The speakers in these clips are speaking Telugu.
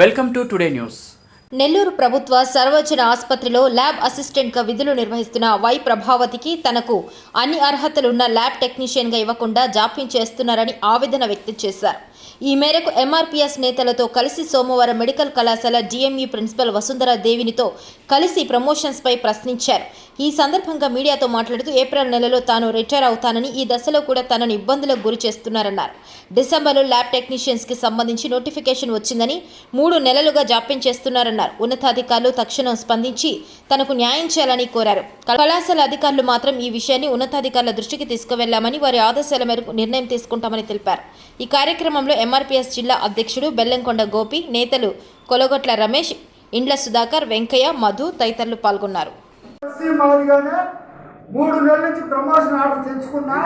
Welcome to today news. Nellore ప్రభుత్వ సర్వజన ఆసుపత్రిలో ల్యాబ్ అసిస్టెంట్గా విధులు నిర్వహిస్తున్న వై ప్రభావతికి తనకు అన్ని అర్హతలున్న ల్యాబ్ టెక్నీషియన్గా ఇవ్వకుండా జాప్యం చేస్తున్నారని ఆవేదన వ్యక్తం చేశారు. ఈ మేరకు ఎంఆర్పీఎస్ నేతలతో కలిసి సోమవారం మెడికల్ కళాశాల డిఎంఈ ప్రిన్సిపల్ వసుంధర దేవినితో కలిసి ప్రమోషన్స్పై ప్రశ్నించారు. ఈ సందర్భంగా మీడియాతో మాట్లాడుతూ ఏప్రిల్ నెలలో తాను రిటైర్ అవుతానని ఈ దశలో కూడా తనను ఇబ్బందులకు గురి చేస్తున్నారన్నారు. డిసెంబర్లో ల్యాబ్ టెక్నీషియన్స్కి సంబంధించి నోటిఫికేషన్ వచ్చిందని మూడు నెలలుగా జాప్యం చేస్తున్నారన్నారు. ఉన్నతాధికారులు తక్షణం స్పందించి తనకు న్యాయం చేయాలని కోరారు. కళాశాల అధికారులు మాత్రం ఈ విషయాన్ని ఉన్నతాధికారుల దృష్టికి తీసుకువెళ్ళామని వారి ఆదేశాల మేరకు నిర్ణయం తీసుకుంటామని తెలిపారు. ఈ కార్యక్రమంలో ఎంఆర్పీఎస్ జిల్లా అధ్యక్షుడు బెల్లంకొండ గోపి నేతలు కొలగొట్ల రమేష్ ఇండ్ల సుధాకర్ వెంకయ్య మధు తదితరులు పాల్గొన్నారు. మూడు నెలల నుంచి ప్రమోషన్ ఆర్డర్ తెచ్చుకున్నా.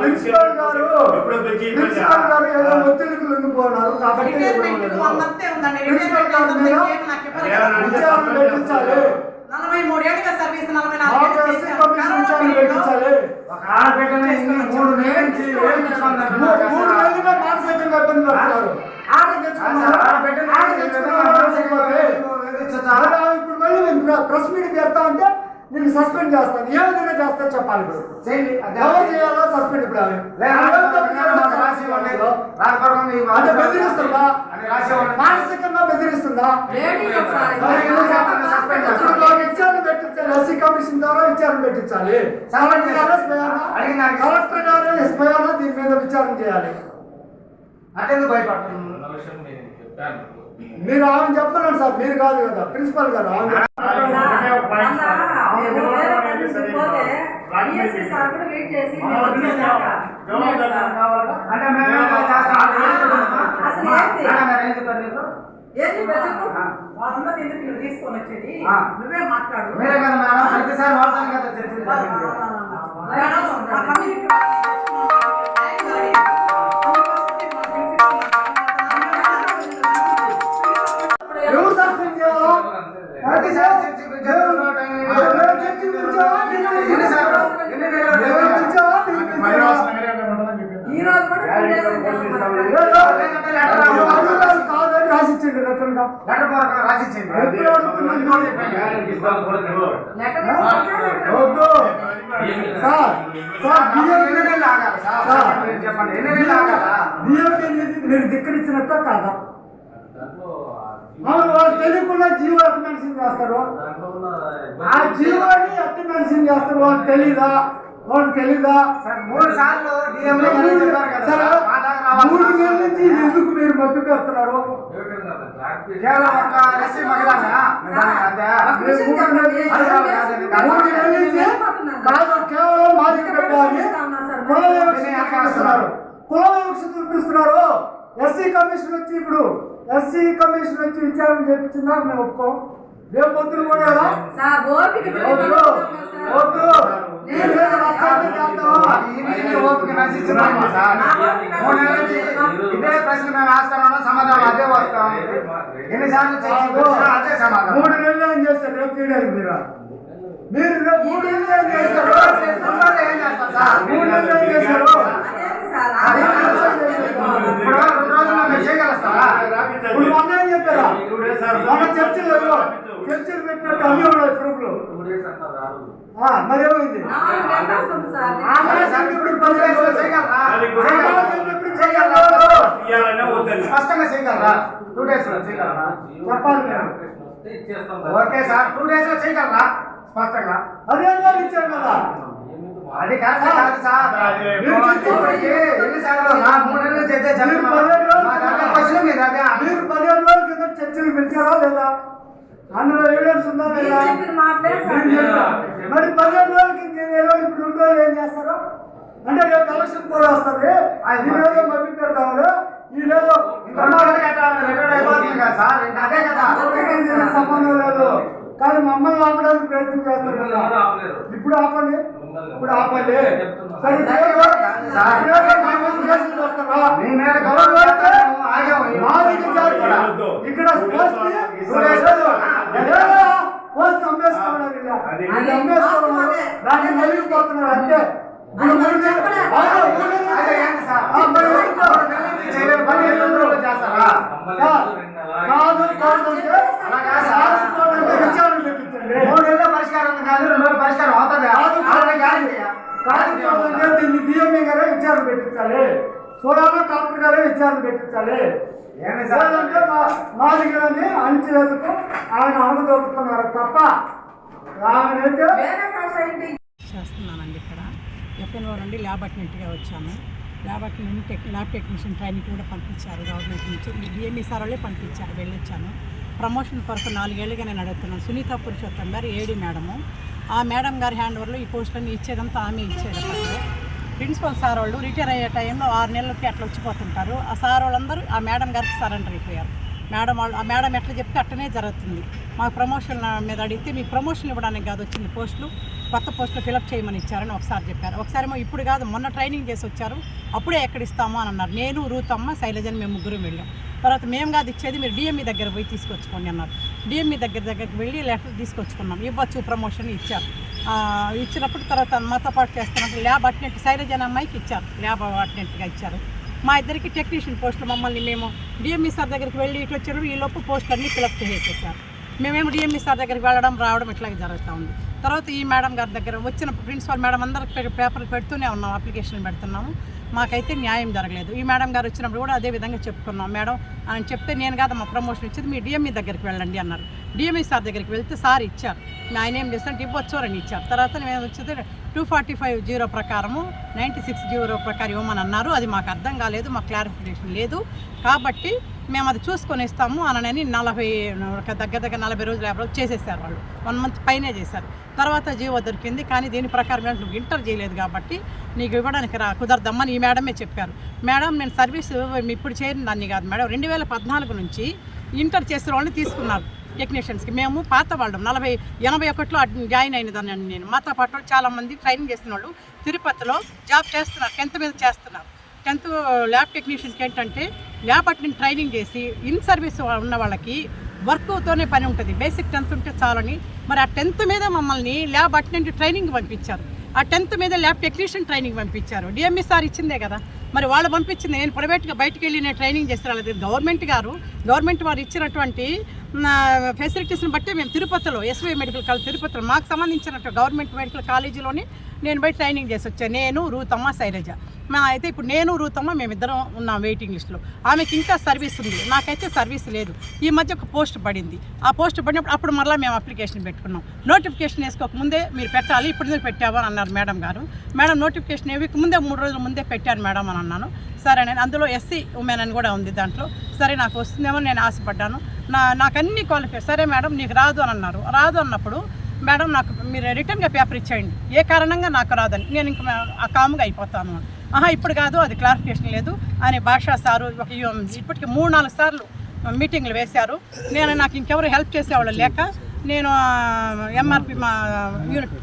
ప్రిన్సిపల్ గారు ప్రిన్సిపల్ గారు ఏదో ఒత్తిడికి కాబట్టి ప్రిన్సిపల్ గారు మీద పెట్టించాలి. నలభై మూడేళ్ళుగా సర్వీస్ నలభై ఇప్పుడు మళ్ళీ ప్రెస్ మీట్ పెడతా ఉంటే నేను సస్పెండ్ చేస్తాను. ఏ విధంగా చేస్తా చెప్పాలి ఇప్పుడు? చేయండి. ఎవరు చేయాలో సస్పెండ్ ఇప్పుడు అంటే బెదిరిస్తుందా. మానసికంగా బెదిరిస్తుందా? చేస్తాను. ఎస్సీ కమిషన్ ద్వారా విచారణ పెట్టించాలి. కలెక్టర్ గారు దీని మీద విచారణ చేయాలి. భయపడుతున్నాను మీరు ఆమె చెప్తున్నాను సార్ మీరు కాదు కదా ప్రిన్సిపల్ గారు ఆమె అంటే మేమే చేస్తాం. మీరు ధిక్కరించినట్ట కాదా? తెలియకుండా జీవో ఎట్టు మెన్షన్ చేస్తారు. ఆ జీవోని ఎట్టు మెన్షన్ చేస్తారు వాళ్ళు తెలీదా? వాళ్ళు తెలీదా? సార్, మూడు సార్లు మూడు. నెలల నుంచి ఎందుకు మీరు మబ్బు పెడుతున్నారు కేవలం కాదు, మాదిక పెట్టాలని కుల చూపిస్తున్నారు. కుల వివక్ష చూపిస్తున్నారు. ఎస్సీ కమిషన్ వచ్చి ఇప్పుడు ఎస్సీ కమిషన్ వచ్చి విచారణ చేపించిందా మేము ఒప్పుకోం. రేపు పొద్దున కూడా ఎలా? సార్ ఓపిక వద్దు వద్దు ఈ మీద రచ్చంతా చేద్దామా? ఇది ఇది సార్. మూడు నెలల నుంచి ఇదే ప్రశ్న మేము వేస్తామన్నా సమాధానం అదే వస్తాం. ఎన్నిసార్లు అదే సమాధానం. మూడు నెలలు ఏం చేస్తారు? రేపు చేయడానికి మీరు? మీరు రేపు మూడు నెలలు ఏం చేస్తారు? ఏం సార్? మూడు నెలలు ఏం చేస్తారు అదే ఇప్పుడు రెండు రోజుల్లో మీరు చేయగలుగుతారా? ఇప్పుడు మొన్న ఏం చెప్పారా చర్చలు పెట్టినట్టు అన్ని ఉన్నాయి ప్రూఫ్లు. స్పష్టంగా చేయగలరా? టూ డేస్లో చేయగలరా? చెప్పాలి ఓకే సార్. టూ డేస్లో చేయగలరా? స్పష్టంగా. అదే ఇచ్చారు కదా. అది కరెక్ట్ కాదు సార్ మీరు ఇప్పటికీ ఎన్నిసార్లు నా మూడు నెలలు చేస్తే మీరు పదిహేను రోజులు మా దగ్గర క్వశ్చన్ మీరు అదే మీరు పదిహేను రోజుల కింద చర్చలు పిలిచారా లేదా? అందులో ఎవిడెన్స్ ఉందా లేదా? మీరు పదిహేను రోజుల కింద ఏ రోజు ఇప్పుడు రెండు రోజులు ఏం చేస్తారు? అంటే రేపు ఎలక్షన్ కూడా వస్తుంది. అది ఏదో మబ్బి పెడతాము ఈ దీనికి సంబంధం లేదు. కానీ మమ్మల్ని ఆపడానికి ప్రయత్నం చేస్తారు కదా. ఇప్పుడు ఆపండి. ఇప్పుడు ఆపండి. మా మీద కేసులు పెడతారా? మీ మీద గౌరవం అయితే ఆగాము మాదిగ జాతి ఇక్కడ పోస్ట్ పోస్ట్ అమ్మేసుకోవడం ఇలా. అది ఇది అమ్మేసుకోవడం వాస్తవమే. దాన్ని నలిగిపోతున్నారు అంతే ఇప్పుడు మూడు నెలలు- అవును, మూడు నెలలు అయితే ఏంటి సార్? ఆ, మరి ఊరుకో. మూడు నెలల నుంచి చేయలేని పని ఎన్ని రోజుల్లో చేస్తారా? కాదు, కాదు కాదు అంటే అలా కాదు సార్. కాదు, విచారణ పెట్టించండి మూడు నెలల్లో పరిష్కారం కాదు రెండు రోజులు పరిష్కారం అవుతుందా కాదు ఆల్రెడీ గ్యారెంటీ కాదు కాదంటే దీన్ని డిఎంఏ గారే విచారణ పెట్టించాలి సోడాలో కలెక్టర్ గారే విచారణ పెట్టించాలి ఏమి సార్? లేదంటే మా మాదిగలని అణిచివేతకు ఆయన అణగదొక్కుతున్నారు తప్ప ఆమెనైతే వేరే భాష ఏంటి చేస్తున్నానండి ఇక్కడ. ఎఫ్ఎన్ఓ నుండి ల్యాబ్ అటెండెంట్గా వచ్చాము lab attendant tech lab technician training కూడా పంపించారు గవర్నమెంట్ నుంచి. డిఎంఈ సార్ వాళ్ళే పంపించారు వెళ్ళొచ్చాను. ప్రమోషన్ కొరకు నాలుగేళ్ళుగా నేను అడుగుతున్నాను సునీత పురుషోత్తం గారు ఏడి మేడము. ఆ మేడం గారి హ్యాండ్ ఓవర్లో ఈ పోస్టులన్నీ ఇచ్చేదంతా ఆమె ఇచ్చేది ప్రిన్సిపల్ సార్ వాళ్ళు రిటైర్ అయ్యే టైంలో ఆరు నెలలకి అట్లా వచ్చిపోతుంటారు. ఆ సార్ వాళ్ళందరూ ఆ మేడం గారికి సరెండర్ అయిపోయారు. మేడం వాళ్ళు ఆ మేడం ఎట్లా చెప్తే అట్టనే జరుగుతుంది. మాకు ప్రమోషన్ మీద అడిగితే మీకు ప్రమోషన్ ఇవ్వడానికి కాదు వచ్చింది పోస్టులు. కొత్త పోస్టులు ఫిలప్ చేయమని ఇచ్చారని ఒకసారి చెప్పారు. ఒకసారి ఏమో ఇప్పుడు కాదు మొన్న ట్రైనింగ్ చేసి వచ్చారు. అప్పుడే ఎక్కడ ఇస్తాము అని అన్నారు. నేను రూతమ్మ శైలజని మేము ముగ్గురు వెళ్ళాం. తర్వాత మేము కాదు ఇచ్చేది మీరు డిఎంఈ దగ్గర పోయి తీసుకొచ్చుకోండి అన్నారు. డిఎంఈ దగ్గర దగ్గరికి వెళ్ళి లెటర్ తీసుకొచ్చుకున్నాం. ఇవ్వచ్చు ప్రమోషన్ ఇచ్చారు. ఇచ్చినప్పుడు తర్వాత మాతో పాటు చేస్తున్నప్పుడు ల్యాబ్ అటెండెంట్ శైలజ అమ్మాయికి ఇచ్చారు. ల్యాబ్ అటెండెంట్గా ఇచ్చారు. మా ఇద్దరికి టెక్నీషియన్ పోస్టులు మమ్మల్ని మేము డిఎంఈ సార్ దగ్గరికి వెళ్ళి ఇటు వచ్చారు ఈ లోపు అన్నీ ఫిలప్ చేసేసారు. మేమేమో డిఎంఈ సార్ దగ్గరికి వెళ్ళడం రావడం ఇట్లాగే జరుగుతూ ఉంది. తర్వాత ఈ మేడం గారి దగ్గర వచ్చిన ప్రిన్సిపల్ మేడం అందరికి పేపర్లు పెడుతూనే ఉన్నాం అప్లికేషన్ పెడుతున్నాము. మాకైతే న్యాయం జరగలేదు. ఈ మేడం గారు వచ్చినప్పుడు కూడా అదే విధంగా చెప్పుకున్నాం మేడం అని చెప్తే నేను కాదు మా ప్రమోషన్ ఇచ్చేది మీ డిఎంఈ దగ్గరికి వెళ్ళండి అన్నారు. డిఎంఈ సార్ దగ్గరికి వెళ్తే సార్ ఇచ్చారు. ఆయన ఏం చేస్తారంటే ఇవ్వచ్చు అని ఇచ్చారు. తర్వాత మేము వచ్చేది టూ ఫార్టీ ఫైవ్ జీరో ప్రకారము నైంటీ సిక్స్ జీరో ప్రకారం ఇవ్వమని అన్నారు. అది మాకు అర్థం కాలేదు మాకు క్లారిఫికేషన్ లేదు. కాబట్టి మేము అది చూసుకొని ఇస్తాము అనని నలభై దగ్గర దగ్గర నలభై రోజులు యాభై రోజులు చేసేసారు వాళ్ళు. వన్ మంత్ పైనే చేశారు. తర్వాత జీవో దొరికింది కానీ దీని ప్రకారం నువ్వు ఇంటర్ చేయలేదు కాబట్టి నీకు ఇవ్వడానికి రా కుదరదమ్మని ఈ మేడమే చెప్పారు. మేడం నేను సర్వీస్ ఇప్పుడు చేరిన దాన్ని కాదు మేడం రెండు వేల పద్నాలుగు నుంచి ఇంటర్ చేసిన వాళ్ళని తీసుకున్నారు టెక్నీషియన్స్కి. మేము పాత వాళ్ళం నలభై ఎనభై ఒకటిలో జాయిన్ అయినదాన్ని నేను. మాతో పాటు చాలామంది ట్రైనింగ్ చేసిన వాళ్ళు తిరుపతిలో జాబ్ చేస్తున్నారు టెన్త్ మీద చేస్తున్నారు. టెన్త్ ల్యాబ్ టెక్నీషియన్కి ఏంటంటే ల్యాబ్ ట్రైనింగ్ చేసి ఇన్ సర్వీస్ ఉన్న వాళ్ళకి వర్క్తోనే పని ఉంటుంది. బేసిక్ టెన్త్ ఉంటే చాలని. మరి ఆ టెన్త్ మీద మమ్మల్ని ల్యాబ్ అటెండెంట్ ట్రైనింగ్ పంపించారు. ఆ టెన్త్ మీద ల్యాబ్ టెక్నీషియన్ ట్రైనింగ్ పంపించారు. డిఎంఈ సార్ ఇచ్చిందే కదా. మరి వాళ్ళు పంపించింది నేను ప్రైవేట్గా బయటకు వెళ్ళి నేను ట్రైనింగ్ చేస్తాను. గవర్నమెంట్ గారు గవర్నమెంట్ వారు ఇచ్చినటువంటి ఫెసిలిటీస్ని బట్టి మేము తిరుపతిలో ఎస్వై మెడికల్ కాలేజ్ తిరుపతిలో మాకు సంబంధించినట్టు గవర్నమెంట్ మెడికల్ కాలేజీలోని నేను బయట ట్రైనింగ్ చేసి వచ్చాను నేను రూతమ్మ శైలజ. మా అయితే ఇప్పుడు నేను రూతమ్మ మేమిద్దరం ఉన్నాం వెయిటింగ్ లిస్ట్లో ఆమెకి ఇంకా సర్వీస్ ఉంది. నాకైతే సర్వీస్ లేదు. ఈ మధ్య ఒక పోస్ట్ పడింది. ఆ పోస్ట్ పడినప్పుడు అప్పుడు మరలా మేము అప్లికేషన్ పెట్టుకున్నాం. నోటిఫికేషన్ వేసుకోక ముందే మీరు పెట్టాలి. ఇప్పుడు ఎందుకు పెట్టావా అన్నారు మేడం గారు. మేడం నోటిఫికేషన్ ఏ వీక్ ముందే మూడు రోజుల ముందే పెట్టాను మేడం అని అన్నాను. సరే నేను అందులో ఎస్సీ ఉమెన్ అని కూడా ఉంది దాంట్లో. సరే నాకు వస్తుందేమో నేను ఆశపడ్డాను. నా నాకు అన్ని క్వాలిఫై సరే మేడం నీకు రాదు అని అన్నారు. రాదు అన్నప్పుడు మేడం నాకు మీరు రిటర్న్గా పేపర్ ఇచ్చేయండి. ఏ కారణంగా నాకు రాదని. నేను ఇంక ఆ కాముగా అయిపోతాను. ఆహా ఇప్పుడు కాదు అది క్లారిఫికేషన్ లేదు అని భాషా సారు ఒక ఇప్పటికి మూడు నాలుగు సార్లు మీటింగ్లు వేశారు. నేను నాకు ఇంకెవరు హెల్ప్ చేసేవాళ్ళు లేక నేను ఎంఆర్పి మా యూనిట్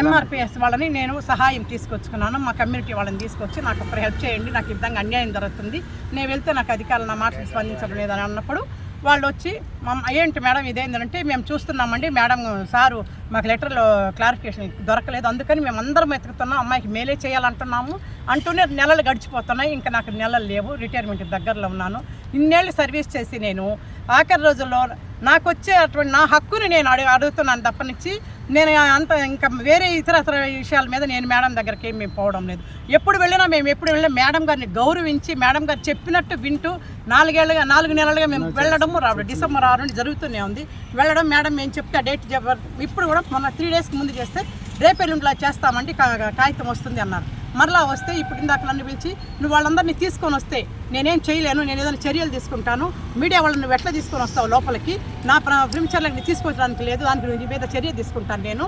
ఎంఆర్పిఎస్ వాళ్ళని నేను సహాయం తీసుకొచ్చుకున్నాను. మా కమ్యూనిటీ వాళ్ళని తీసుకొచ్చి నాకు ఒకరు హెల్ప్ చేయండి. నాకు ఈ విధంగా అన్యాయం జరుగుతుంది. నేను వెళ్తే నాకు అధికారులు నా మాటలు స్పందించడం లేదని అన్నప్పుడు వాళ్ళు వచ్చి మమ్మ ఏంటి మేడం ఇదేంటంటే మేము చూస్తున్నామండి మేడం సారు మాకు లెటర్లో క్లారిఫికేషన్ దొరకలేదు అందుకని మేము అందరం వెతుకుతున్నాం అమ్మాయికి మేలే చేయాలంటున్నాము అంటూనే నెలలు గడిచిపోతున్నాయి ఇంకా నాకు నెలలు లేవు రిటైర్మెంట్ దగ్గరలో ఉన్నాను. ఇన్నేళ్ళు సర్వీస్ చేసి నేను ఆఖరి రోజుల్లో నాకు వచ్చే అటువంటి నా హక్కుని నేను అడుగు అడుగుతున్నాను తప్పనిచ్చి. నేను అంత ఇంకా వేరే ఇతర ఇతర విషయాల మీద నేను మేడం దగ్గరికి ఏం మేము పోవడం లేదు. ఎప్పుడు వెళ్ళినా మేము ఎప్పుడు వెళ్ళినా మేడం గారిని గౌరవించి మేడం గారు చెప్పినట్టు వింటూ నాలుగేళ్ళుగా నాలుగు నెలలుగా మేము వెళ్ళడము రావడం డిసెంబర్ ఆరు నుండి జరుగుతూనే ఉంది. వెళ్ళడం మేడం మేము చెప్తే ఆ డేట్ ఇప్పుడు కూడా మొన్న త్రీ డేస్కి ముందు చేస్తే రేపెల్లుండిలా చేస్తామండి కా- కాగితం వస్తుంది అన్నారు. మరలా వస్తే ఇప్పుడు ఇందాక నన్ను పిలిచి నువ్వు వాళ్ళందరినీ తీసుకొని వస్తే నేనేం చేయలేను నేను ఏదైనా చర్యలు తీసుకుంటాను మీడియా వాళ్ళని నువ్వు ఎట్లా తీసుకొని వస్తావు లోపలికి? నా ఫ్యూచర్లోకి తీసుకొచ్చడానికి లేదు దానికి నీ మీద చర్య తీసుకుంటాను నేను.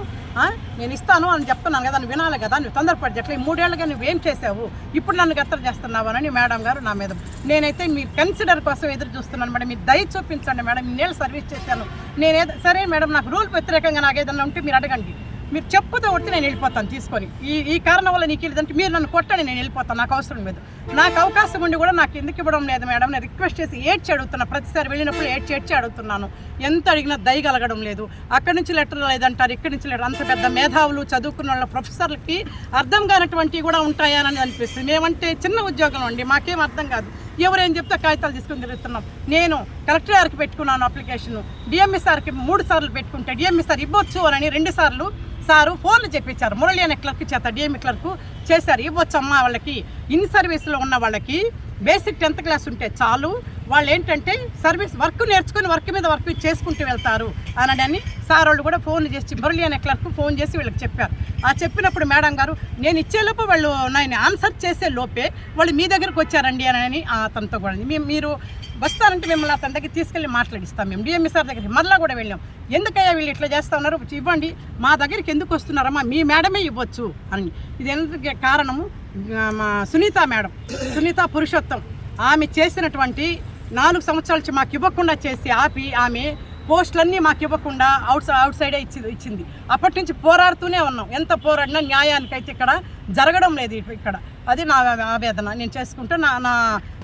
నేను ఇస్తాను అని చెప్తున్నాను కదా నువ్వు వినాలి కదా నువ్వు తొందరపడి ఎట్లా ఈ మూడేళ్ళుగా నువ్వేం చేసావు ఇప్పుడు నన్ను గత్తర చేస్తున్నావు అని మేడం గారు నా మీద. నేనైతే మీ కన్సిడర్ కోసం ఎదురు చూస్తున్నాను మేడం మీరు దయ చూపించండి మేడం ఇన్నేళ్ళు సర్వీస్ చేశాను. నేను సరే మేడం నాకు రూల్ వ్యతిరేకంగా నాకు ఏదైనా ఉంటే మీరు అడగండి. మీరు చెప్పుతూ కొడితే నేను వెళ్ళిపోతాను తీసుకొని. ఈ ఈ కారణం వల్ల నీకు లేదంటే మీరు నన్ను కొట్టండి నేను వెళ్ళిపోతాను. నాకు అవసరం లేదు. నాకు అవకాశం ఉండి కూడా నాకు ఎందుకు ఇవ్వడం లేదు మేడం? నేను రిక్వెస్ట్ చేసి ఏడ్చి అడుగుతున్నా. ప్రతిసారి వెళ్ళినప్పుడు ఏడ్చి ఏడ్చి అడుగుతున్నాను. ఎంత అడిగినా దయగలగడం లేదు. అక్కడి నుంచి లెటర్ లేదంటారు ఇక్కడి నుంచి లెటర్ అంత పెద్ద మేధావులు చదువుకున్న వాళ్ళ ప్రొఫెసర్లకి అర్థం కానటువంటివి కూడా ఉంటాయని అనిపిస్తుంది. మేమంటే చిన్న ఉద్యోగం అండి మాకేం అర్థం కాదు. ఎవరేం చెప్తే కాగితాలు తీసుకుని తిరుగుతున్నాం. నేను కలెక్టర్ గారికి పెట్టుకున్నాను అప్లికేషన్. డిఎంఈ సార్కి మూడు సార్లు పెట్టుకుంటే డిఎంఈ సార్ ఇవ్వచ్చు అని రెండు సార్లు సారు ఫోన్లు చెప్పించారు మురళి అనే క్లర్క్ చేత డిఎంఈ క్లర్క్ చేశారు. ఇవ్వచ్చు అమ్మా వాళ్ళకి. ఇన్ సర్వీస్లో ఉన్న వాళ్ళకి బేసిక్ టెన్త్ క్లాస్ ఉంటే చాలు. వాళ్ళు ఏంటంటే సర్వీస్ వర్క్ నేర్చుకుని వర్క్ మీద వర్క్ చేసుకుంటూ వెళ్తారు అనడని సార్ వాళ్ళు కూడా ఫోన్ చేసి మురళి అనే క్లర్క్ ఫోన్ చేసి వీళ్ళకి చెప్పారు. ఆ చెప్పినప్పుడు మేడం గారు నేను ఇచ్చేలోపు వాళ్ళు నేను ఆన్సర్ చేసే లోపే వాళ్ళు మీ దగ్గరకు వచ్చారండి అని అతనితో కూడా మీరు వస్తారంటే మిమ్మల్ని అతని దగ్గర తీసుకెళ్ళి మాట్లాడిస్తాం. మేము డిఎంఈ సార్ దగ్గరికి మరలా కూడా వెళ్ళాం. ఎందుకయ్యా వీళ్ళు ఇట్లా చేస్తా ఉన్నారు? ఇవ్వండి. మా దగ్గరికి ఎందుకు వస్తున్నారమ్మా? మీ మేడమే ఇవ్వచ్చు అని. ఇది ఎందుకు కారణము? మా సునీత మేడం సునీత పురుషోత్తం ఆమె చేసినటువంటి నాలుగు సంవత్సరాల నుంచి మాకు ఇవ్వకుండా చేసి ఆపి ఆమె పోస్టులన్నీ మాకు ఇవ్వకుండా అవుట్ అవుట్ సైడే ఇచ్చి ఇచ్చింది. అప్పటి నుంచి పోరాడుతూనే ఉన్నాం. ఎంత పోరాడినా న్యాయానికైతే ఇక్కడ జరగడం లేదు ఇక్కడ. అది నా ఆవేదన. నేను చేసుకుంటూ నా నా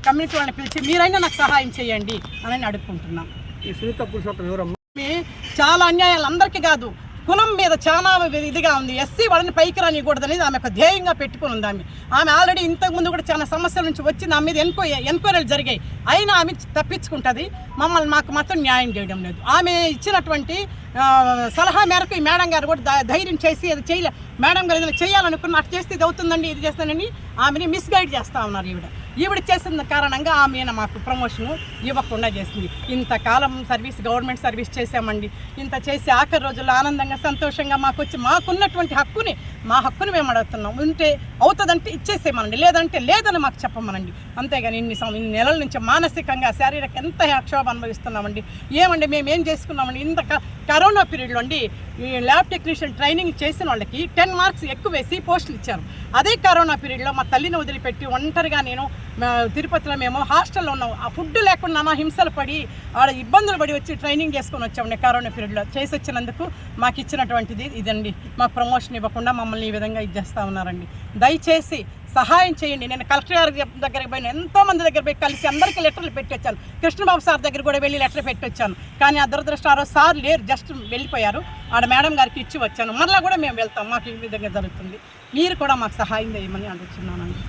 కమ్యూనిటీ వాళ్ళని పిలిచి మీరైనా నాకు సహాయం చేయండి అని అడుక్కుంటున్నాను ఈ సునీత పురుషోత్తం చాలా అన్యాయాలు అందరికీ కాదు. కులం మీద చాలా ఇదిగా ఉంది. ఎస్సీ వాళ్ళని పైకి రానికూడదు అనేది ఆమె ఒక ధ్యేయంగా పెట్టుకుని ఉంది ఆమె. ఆమె ఆల్రెడీ ఇంతకుముందు కూడా చాలా సమస్యల నుంచి వచ్చి నా మీద ఎన్కో ఎన్క్వైరీలు జరిగాయి. అయినా ఆమె తప్పించుకుంటుంది. మమ్మల్ని మాకు మాత్రం న్యాయం చేయడం లేదు. ఆమె ఇచ్చినటువంటి సలహా మేరకు ఈ మేడం గారు కూడా ధైర్యం చేసి అది చేయలే. మేడం గారు ఇది చేయాలనుకున్న అటు చేస్తే ఇది అవుతుందండి ఇది చేస్తానని ఆమెని మిస్గైడ్ చేస్తూ ఉన్నారు ఈవిడ. ఈవిడ చేసిన కారణంగా ఆమె మాకు ప్రమోషన్ ఇవ్వకుండా చేసింది. ఇంతకాలం సర్వీస్ గవర్నమెంట్ సర్వీస్ చేసామండి ఇంత చేసి ఆఖరి రోజుల్లో ఆనందంగా సంతోషంగా మాకు వచ్చి మాకున్నటువంటి హక్కుని మా హక్కుని మేము అడుగుతున్నాం. ఉంటే అవుతుందంటే ఇచ్చేసేమనండి లేదంటే లేదని మాకు చెప్పమనండి. అంతేగాని ఇన్ని సం- ఇన్ని నెలల నుంచి మానసికంగా శారీరక ఎంత క్షోభ అనుభవిస్తున్నామండి? ఏమండి? మేము ఏం చేసుకున్నామండి? ఇంత కరోనా పీరియడ్లో నుండి ఈ ల్యాబ్ టెక్నీషియన్ ట్రైనింగ్ చేసిన వాళ్ళకి టెన్ మార్క్స్ ఎక్కువ వేసి పోస్టులు ఇచ్చారు. అదే కరోనా పీరియడ్లో మా తల్లిని వదిలిపెట్టి ఒంటరిగా నేను తిరుపతిలో మేము హాస్టల్లో ఉన్నాం. ఆ ఫుడ్ లేకుండా నా హింసలు పడి ఆడ ఇబ్బందులు పడి వచ్చి ట్రైనింగ్ చేసుకొని వచ్చామండి కరోనా పీరియడ్లో. చేసి వచ్చినందుకు మాకు ఇచ్చినటువంటిది ఇదండి. మాకు ప్రమోషన్ ఇవ్వకుండా మమ్మల్ని ఈ విధంగా ఇది చేస్తూ ఉన్నారండి. దయచేసి సహాయం చేయండి. నేను కలెక్టర్ గారి దగ్గరికి పోయిన ఎంతో మంది దగ్గర పోయి కలిసి అందరికీ లెటర్లు పెట్టొచ్చాను. కృష్ణబాబు సార్ దగ్గర కూడా వెళ్ళి లెటర్ పెట్టొచ్చాను. కానీ ఆ దురదృష్టం సార్ లేరు జస్ట్ వెళ్ళిపోయారు. ఆడ మేడం గారికి ఇచ్చి వచ్చాను. మరలా కూడా మేము వెళ్తాం. మాకు ఈ విధంగా జరుగుతుంది. మీరు కూడా మాకు సహాయం చేయమని అడుగుతున్నానండి.